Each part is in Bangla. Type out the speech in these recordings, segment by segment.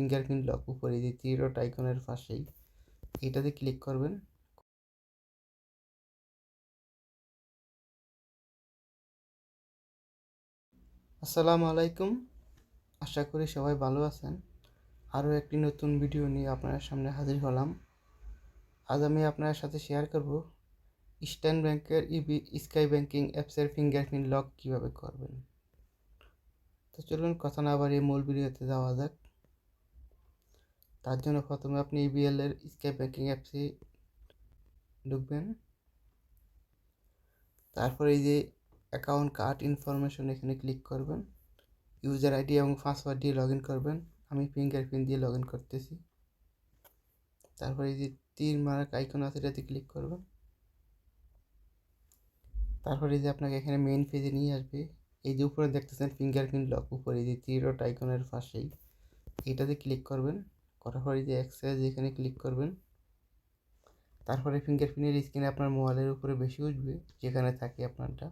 ফিঙ্গারপ্রিন্ট লক উপরে যে তীর আইকনের পাশেই, এটাতে ক্লিক করবেন। আসসালামু আলাইকুম। আশা করি সবাই ভালো আছেন। আরও একটি নতুন ভিডিও নিয়ে আপনার সামনে হাজির হলাম। আজ আমি আপনার সাথে শেয়ার করব, ইস্টার্ন ব্যাংকের ইবি স্কাই ব্যাংকিং অ্যাপসের ফিঙ্গারপ্রিন্ট লক কীভাবে করবেন। তো চলুন কথা না বাড়িয়ে মূল ভিডিওতে যাওয়া যাক। তার জন্য প্রথমে আপনি ইবিএল এর স্কাই ব্যাংকিং অ্যাপসে ঢুকবেন। তারপরে এই যে অ্যাকাউন্ট কার্ড ইনফরমেশন এখানে ক্লিক করবেন। ইউজার আইডি এবং পাসওয়ার্ড দিয়ে লগ ইন করবেন। আমি ফিঙ্গারপ্রিন্ট দিয়ে লগ ইন করতেছি। তারপরে এই যে তীর মার্ক আইকন আছে এটাতে ক্লিক করবেন। তারপরে যে আপনাকে এখানে মেইন পেজে নিয়ে আসবে। এই যে উপরে দেখতেছেন ফিঙ্গারপ্রিন্ট লক উপরে এই যে তীর আইকনের পাশেই। এটাতে ক্লিক করবেন। করার পরে যে এক্সাইজ এখানে ক্লিক করবেন, তারপরে ফিঙ্গারপ্রিন্টের স্ক্রিনে আপনার মোবাইলের উপরে বেশি উঠবে, যেখানে থাকে আপনারটা।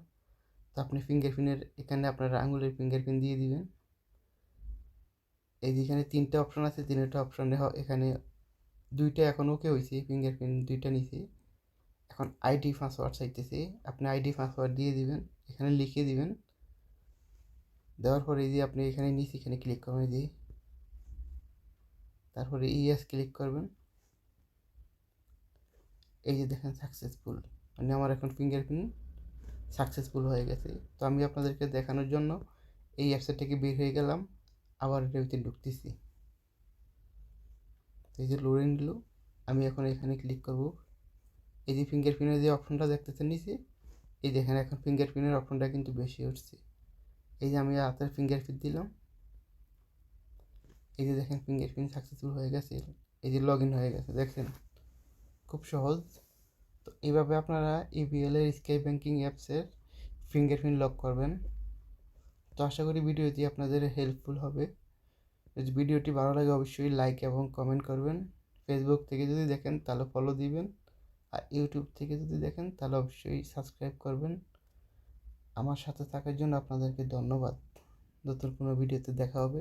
তো আপনি ফিঙ্গারপ্রিন্টের এখানে আপনার আঙুলের ফিঙ্গারপ্রিন্ট দিয়ে দিবেন। এই যেখানে তিনটা অপশন আছে, তিনটা অপশনে এখানে দুইটা এখন ওকে হয়েছে ফিঙ্গারপ্রিন্ট দুইটা নিচে এখন আইডি পাসওয়ার্ড চাইতেছে, আপনি আইডি পাসওয়ার্ড দিয়ে দিবেন, এখানে লিখে দিবেন। দেওয়ার পরে যে আপনি এখানে নিচে এখানে ক্লিক করবেন যে তারপরে ইএস ক্লিক করবেন। এই যে দেখেন সাকসেসফুল মানে আমার এখন ফিঙ্গারপ্রিন্ট সাকসেসফুল হয়ে গেছে। তো আমি আপনাদেরকে দেখানোর জন্য এই অ্যাপসের থেকে বের হয়ে গেলাম, আবার এটার ভিতরে ঢুকতেছি। এই যে লোডিং দিল, আমি এখন এখানে ক্লিক করব। এই যে ফিঙ্গারপ্রিন্টের যে অপশনটা দেখতেছেন নিচে, এই দেখেন এখন ফিঙ্গারপ্রিন্টের অপশনটা কিন্তু বেশি উঠছে। এই যে আমি হাতের ফিঙ্গারপ্রিন্ট দিলাম এই যে দেখেন ফিঙ্গারপ্রিন্ট সাকসেসফুল হয়ে গেছে, এই যে লগ ইন হয়ে গেছে, দেখছেন? খুব সহজ। তো এইভাবে আপনারা ইবিএল এর স্কাই ব্যাংকিং অ্যাপসের ফিঙ্গারপ্রিন্ট লক করবেন। তো আশা করি ভিডিওটি আপনাদের হেল্পফুল হবে। যদি ভিডিওটি ভালো লাগে, অবশ্যই লাইক এবং কমেন্ট করবেন। ফেসবুক থেকে যদি দেখেন, তাহলে ফলো দিবেন। আর ইউটিউব থেকে যদি দেখেন, তাহলে অবশ্যই সাবস্ক্রাইব করবেন। আমার সাথে থাকার জন্য আপনাদেরকে ধন্যবাদ। নতুন কোনো ভিডিওতে দেখা হবে।